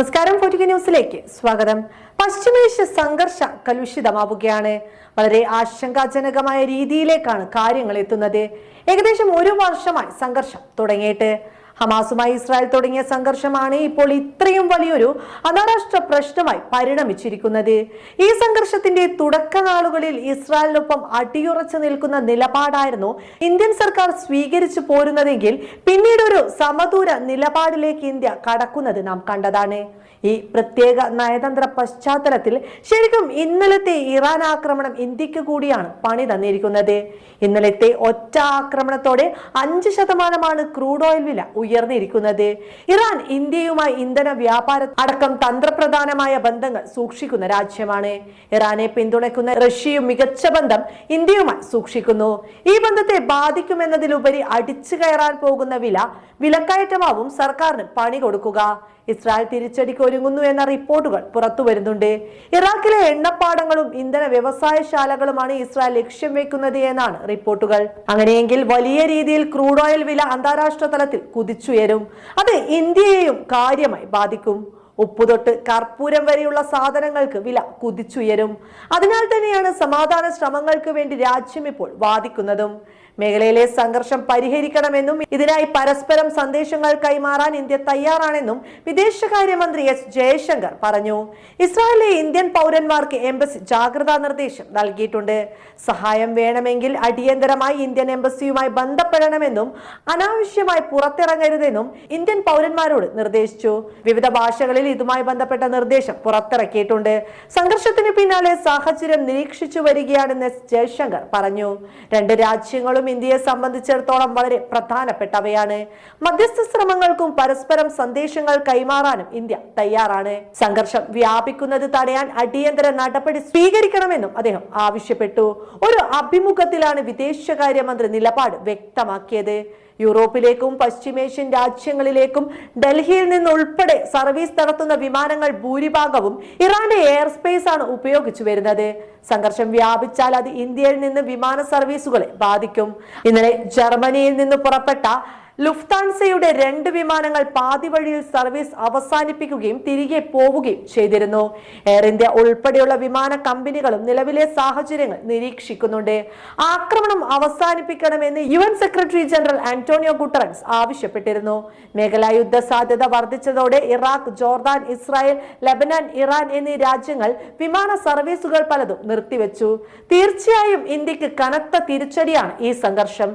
നമസ്കാരം പൊറ്റുക ന്യൂസിലേക്ക് സ്വാഗതം. പശ്ചിമേഷ്യ സംഘർഷ കലുഷിതമാവുകയാണ്. വളരെ ആശങ്കാജനകമായ രീതിയിലേക്കാണ് കാര്യങ്ങൾ എത്തുന്നത്. ഏകദേശം ഒരു വർഷമായി സംഘർഷം തുടങ്ങിയിട്ട്. ഹമാസുമായി ഇസ്രായേൽ തുടങ്ങിയ സംഘർഷമാണ് ഇപ്പോൾ ഇത്രയും വലിയൊരു അന്താരാഷ്ട്ര പ്രശ്നമായി പരിണമിച്ചിരിക്കുന്നത്. ഈ സംഘർഷത്തിന്റെ തുടക്കനാളുകളിൽ ഇസ്രായേലിനൊപ്പം അടിയുറച്ചു നിൽക്കുന്ന നിലപാടായിരുന്നു ഇന്ത്യൻ സർക്കാർ സ്വീകരിച്ചു പോരുന്നതെങ്കിൽ പിന്നീട് ഒരു സമദൂര നിലപാടിലേക്ക് ഇന്ത്യ കടക്കുന്നത് നാം കണ്ടതാണ്. ഈ പ്രത്യേക നയതന്ത്ര പശ്ചാത്തലത്തിൽ ശരിക്കും ഇന്നലത്തെ ഇറാൻ ആക്രമണം ഇന്ത്യയ്ക്ക് കൂടിയാണ് പണി തന്നിരിക്കുന്നത്. ഇന്നലത്തെ ഒറ്റ ആക്രമണത്തോടെ അഞ്ച് ശതമാനമാണ് ക്രൂഡ് ഓയിൽ വില ഉയർന്നിരിക്കുന്നത്. ഇറാൻ ഇന്ത്യയുമായി ഇന്ധന വ്യാപാര അടക്കം തന്ത്രപ്രധാനമായ ബന്ധങ്ങൾ സൂക്ഷിക്കുന്ന രാജ്യമാണ്. ഇറാനെ പിന്തുണയ്ക്കുന്ന റഷ്യയും മികച്ച ബന്ധം ഇന്ത്യയുമായി സൂക്ഷിക്കുന്നു. ഈ ബന്ധത്തെ ബാധിക്കുമെന്നതിലുപരി അടിച്ചു കയറാൻ പോകുന്ന വില വിലക്കയറ്റമാവും സർക്കാരിന് പണി കൊടുക്കുക. ഇസ്രായേൽ തിരിച്ചടിക്ക് ഒരുങ്ങുന്നു എന്ന റിപ്പോർട്ടുകൾ പുറത്തു വരുന്നുണ്ട്. ഇറാഖിലെ എണ്ണപ്പാടങ്ങളും ഇന്ധന വ്യവസായശാലകളുമാണ് ഇസ്രായേൽ ലക്ഷ്യം വെക്കുന്നത് എന്നാണ് റിപ്പോർട്ടുകൾ. അങ്ങനെയെങ്കിൽ വലിയ രീതിയിൽ ക്രൂഡ് ഓയിൽ വില അന്താരാഷ്ട്ര തലത്തിൽ കുതിച്ചുയരും. അത് ഇന്ത്യയെയും കാര്യമായി ബാധിക്കും. ഉപ്പുതൊട്ട് കർപ്പൂരം വരെയുള്ള സാധനങ്ങൾക്ക് വില കുതിച്ചുയരും. അതിനാൽ തന്നെയാണ് സമാധാന ശ്രമങ്ങൾക്ക് വേണ്ടി രാജ്യം ഇപ്പോൾ വാദിക്കുന്നതും. മേഖലയിലെ സംഘർഷം പരിഹരിക്കണമെന്നും ഇതിനായി പരസ്പരം സന്ദേശങ്ങൾ കൈമാറാൻ ഇന്ത്യ തയ്യാറാണെന്നും വിദേശകാര്യമന്ത്രി എസ് ജയശങ്കർ പറഞ്ഞു. ഇസ്രായേലിലെ ഇന്ത്യൻ പൗരന്മാർക്ക് എംബസി ജാഗ്രതാ നിർദ്ദേശം നൽകിയിട്ടുണ്ട്. സഹായം വേണമെങ്കിൽ അടിയന്തരമായി ഇന്ത്യൻ എംബസിയുമായി ബന്ധപ്പെടണമെന്നും അനാവശ്യമായി പുറത്തിറങ്ങരുതെന്നും ഇന്ത്യൻ പൗരന്മാരോട് നിർദ്ദേശിച്ചു. വിവിധ ഭാഷകളിൽ ഇതുമായി ബന്ധപ്പെട്ട നിർദ്ദേശം പുറത്തിറക്കിയിട്ടുണ്ട്. സംഘർഷത്തിന് പിന്നാലെ സാഹചര്യം നിരീക്ഷിച്ചു വരികയാണെന്ന് ജയശങ്കർ പറഞ്ഞു. രണ്ട് രാജ്യങ്ങളും ഇന്ത്യയെ സംബന്ധിച്ചിടത്തോളം വളരെ പ്രധാനപ്പെട്ടവയാണ്. മധ്യസ്ഥ ശ്രമങ്ങൾക്കും പരസ്പരം സന്ദേശങ്ങൾ കൈമാറാനും ഇന്ത്യ തയ്യാറാണ്. സംഘർഷം വ്യാപിക്കുന്നത് തടയാൻ അടിയന്തര നടപടി സ്വീകരിക്കണമെന്നും അദ്ദേഹം ആവശ്യപ്പെട്ടു. ഒരു അഭിമുഖത്തിലാണ് വിദേശകാര്യമന്ത്രി നിലപാട് വ്യക്തമാക്കിയത്. യൂറോപ്പിലേക്കും പശ്ചിമേഷ്യൻ രാജ്യങ്ങളിലേക്കും ഡൽഹിയിൽ നിന്നുൾപ്പെടെ സർവീസ് നടത്തുന്ന വിമാനങ്ങൾ ഭൂരിഭാഗവും ഇറാന്റെ എയർ സ്പേസ് ആണ് ഉപയോഗിച്ചു വരുന്നത്. സംഘർഷം വ്യാപിച്ചാൽ അത് ഇന്ത്യയിൽ നിന്ന് വിമാന സർവീസുകളെ ബാധിക്കും. ഇന്നലെ ജർമ്മനിയിൽ നിന്ന് പുറപ്പെട്ട ലുഫ്താൻസയുടെ രണ്ട് വിമാനങ്ങൾ പാതിവഴിയിൽ സർവീസ് അവസാനിപ്പിക്കുകയും തിരികെ പോവുകയും ചെയ്തിരുന്നു. എയർ ഇന്ത്യ ഉൾപ്പെടെയുള്ള വിമാന കമ്പനികളും നിലവിലെ സാഹചര്യങ്ങൾ നിരീക്ഷിക്കുന്നുണ്ട്. ആക്രമണം അവസാനിപ്പിക്കണമെന്ന് U N secretary general Antonio Guterres ആവശ്യപ്പെട്ടിരുന്നു. മേഖലാ യുദ്ധ സാധ്യത വർദ്ധിച്ചതോടെ Iraq Jordan Israel Lebanon Iran എന്നീ രാജ്യങ്ങൾ വിമാന സർവീസുകൾ പലതും നിർത്തിവെച്ചു. തീർച്ചയായും ഇന്ത്യയ്ക്ക് കനത്ത തിരിച്ചടിയാണ് ഈ സംഘർഷം.